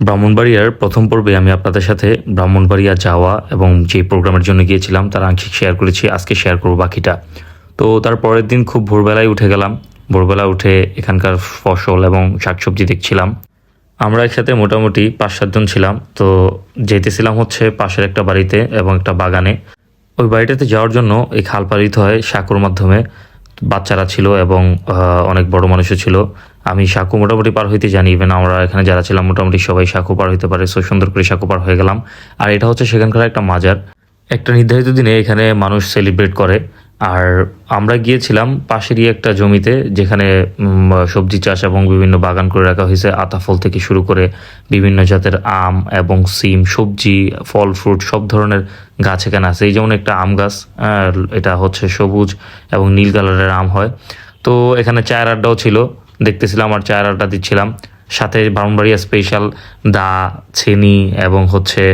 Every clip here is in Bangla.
ব্রাহ্মণবাড়িয়ার প্রথম পর্বে আমি আপনাদের সাথে ব্রাহ্মণবাড়িয়া যাওয়া এবং যে প্রোগ্রামের জন্য গিয়েছিলাম, তার আংশিক শেয়ার করেছি, আজকে শেয়ার করব বাকিটা। তো তার পরের দিন খুব ভোরবেলায় উঠে গেলাম। ভোরবেলা উঠে এখানকার ফসল এবং শাকসবজি দেখছিলাম। আমরা একসাথে মোটামুটি পাঁচ সাতজন ছিলাম। তো যেতেছিলাম হচ্ছে পাশের একটা বাড়িতে এবং একটা বাগানে। ওই বাড়িটাতে যাওয়ার জন্য এই খাল পালিত হয় সাঁকুর মাধ্যমে। বাচ্চারা ছিল এবং অনেক বড় মানুষও ছিল। আমি সাঁকু মোটামুটি পার হইতে জানি ইভেন আমরা এখানে যারা ছিলাম মোটামুটি সবাই সাঁকু পার হইতে পারে সো সুন্দর করে সাঁকু পার হয়ে গেলাম। আর এটা হচ্ছে সেখানকার একটা মাজার। একটা নির্ধারিত দিনে এখানে মানুষ সেলিব্রেট করে। আর আমরা গিয়েছিলাম পাশেরই একটা জমিতে, যেখানে সবজি চাষ এবং বিভিন্ন বাগান করে রাখা হয়েছে। আতা ফল থেকে শুরু করে বিভিন্ন জাতের আম এবং সিম, সবজি, ফল, ফ্রুট, সব ধরনের গাছ এখানে আছে। এই যেমন একটা আম গাছ এটা হচ্ছে সবুজ এবং নীল কালারের আম হয়। তো এখানে চায়ের আড্ডাও ছিল। দেখতেছিলাম, আর চায়ের আড্ডা দিচ্ছিলাম। সাথে ব্রাহ্মণবাড়িয়া স্পেশাল দা, ছেনি এবং হচ্ছে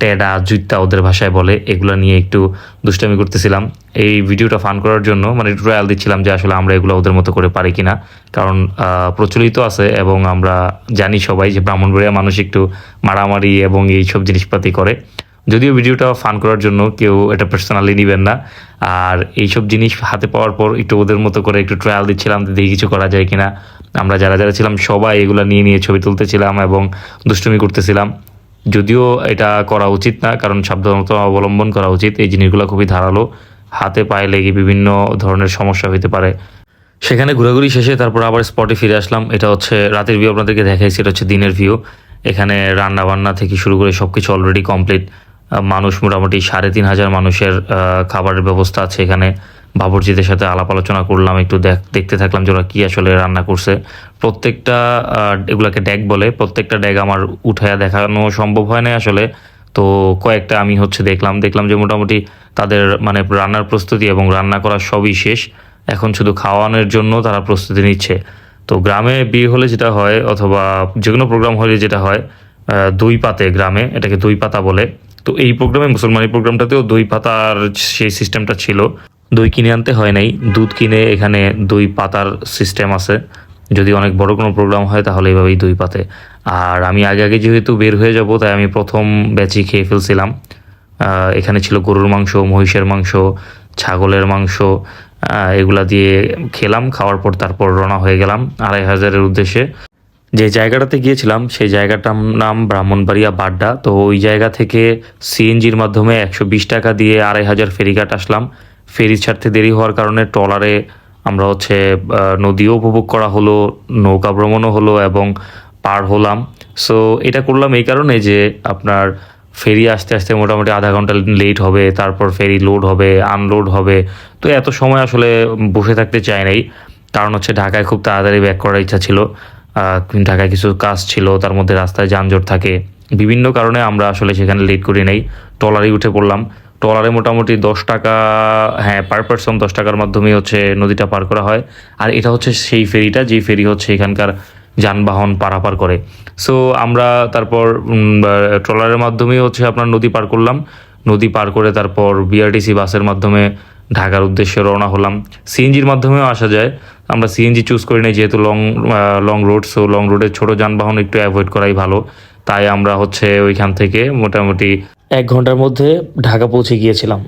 টেডা জুইতা ওদের ভাষায় বলে, এগুলো নিয়ে একটু দুষ্টামি করতেছিলাম। এই ভিডিওটা ফান করার জন্য মানে ট্রায়াল দিচ্ছিলাম যে আসলে আমরা এগুলো ওদের মতো করে পারি কিনা। কারণ প্রচলিত আছে এবং আমরা জানি সবাই যে ব্রাহ্মণবাড়িয়া মানুষ একটু মারামারি এবং এইসব জিনিসপাতি করে। যদিও ভিডিওটা ফান করার জন্য কেউ এটা পার্সোনালি নেবেন না। আর এইসব জিনিস হাতে পাওয়ার পর একটু ওদের মতো করে একটু ট্রায়াল দিচ্ছিলাম দেখি কিছু করা যায় কিনা। আমরা যারা যারা ছিলাম, সবাই এগুলো নিয়ে নিয়ে ছবি তুলতেছিলাম এবং দুষ্টুমি করতেছিলাম। যদিও এটা করা উচিত না, কারণ সাবধানতা অবলম্বন করা উচিত। এই জিনিসগুলো খুবই ধারালো। হাতে পায়ে লেগে বিভিন্ন ধরনের সমস্যা হতে পারে। সেখানে ঘোরাঘুরি শেষে তারপর আবার স্পটে ফিরে আসলাম। এটা হচ্ছে রাতের ভিউ আপনাদেরকে দেখাইছি, এটা হচ্ছে দিনের ভিউ এখানে রান্না বান্না থেকে শুরু করে সব কিছু অলরেডি কমপ্লিট মানুষ মোটামুটি সাড়ে তিন হাজার মানুষের খাবারের ব্যবস্থা আছে এখানে। বাবরচিদের সাথে আলাপ আলোচনা করলাম, একটু দেখ, দেখতে থাকলাম যে ওরা কী আসলে রান্না করছে। প্রত্যেকটা এগুলাকে ড্যাগ বলে, প্রত্যেকটা ড্যাগ আমার উঠায়া দেখানো সম্ভব হয় না আসলে। তো কয়েকটা আমি হচ্ছে দেখলাম দেখলাম যে মোটামুটি তাদের মানে রান্নার প্রস্তুতি এবং রান্না করা সবই শেষ। এখন শুধু খাওয়ানোর জন্য তারা প্রস্তুতি নিচ্ছে। তো গ্রামে বিয়ে হলে যেটা হয়, অথবা যে কোনো প্রোগ্রাম হলে যেটা হয় দুই পাতে গ্রামে, এটাকে দুই পাতা বলে। তো এই প্রোগ্রামে, মুসলমানি প্রোগ্রামটাতেও দই পাতার সেই সিস্টেমটা ছিল। দই কিনে আনতে হয় নাই, দুধ কিনে এখানে দই পাতার সিস্টেম আছে। যদি অনেক বড় কোনো প্রোগ্রাম হয় তাহলে এইভাবেই দই পাতে। আর আমি আগে আগে যেহেতু বের হয়ে যাব, তাই আমি প্রথম ব্যাচই খেয়ে ফেলছিলাম। এখানে ছিল গরুর মাংস, মহিষের মাংস, ছাগলের মাংস এগুলা দিয়ে খেলাম, খাওয়ার পর তারপর রওনা হয়ে গেলাম আড়াই হাজারের উদ্দেশ্যে। যে জায়গাটাতে গিয়েছিলাম, সেই জায়গাটার নাম ব্রাহ্মণবাড়িয়া বাড্ডা। তো ওই জায়গা থেকে সিএনজির মাধ্যমে একশো বিশ টাকা দিয়ে আড়াই হাজার ফেরিঘাট আসলাম। ফেরি ছাড়তে দেরি হওয়ার কারণে ট্রলারে আমরা হচ্ছে নদীও উপভোগ করা হলো, নৌকা ভ্রমণও হলো এবং পার হলাম। সো এটা করলাম এই কারণে যে আপনার ফেরি আসতে আসতে মোটামুটি আধা ঘণ্টা লেট হবে, তারপর ফেরি লোড হবে, আনলোড হবে। তো এত সময় আসলে বসে থাকতে চাই নাই। কারণ হচ্ছে ঢাকায় খুব তাড়াতাড়ি ব্যাক করার ইচ্ছা ছিল। ঢাকায় কিছু কাজ ছিল, তার মধ্যে রাস্তায় যানজট থাকে। বিভিন্ন কারণে আমরা আসলে সেখানে লেট করি নাই। ট্রলারে উঠে পড়লাম। ট্রলারে মোটামুটি দশ টাকা হ্যাঁ পার পার্সন দশ টাকার মাধ্যমে হচ্ছে নদীটা পার করা হয়। আর এটা হচ্ছে সেই ফেরিটা যেই ফেরি হচ্ছে এখানকার যানবাহন পারাপার করে। সো আমরা তারপর ট্রলারের মাধ্যমেই হচ্ছে আপনার নদী পার করলাম। নদী পার করে তারপর বিআরটিসি বাসের মাধ্যমে ঢাকার উদ্দেশ্যে রওনা হলাম। সিএনজির মাধ্যমেও আসা যায়। আমরা সিএনজি চুজ করি নাই, যেহেতু long long road so long রোডে ছোট যানবাহন একটু অ্যাভয়েড করাই ভালো। তাই আমরা হচ্ছে ওইখান থেকে মোটামুটি এক ঘণ্টার মধ্যে ঢাকা পৌঁছে গিয়েছিলাম।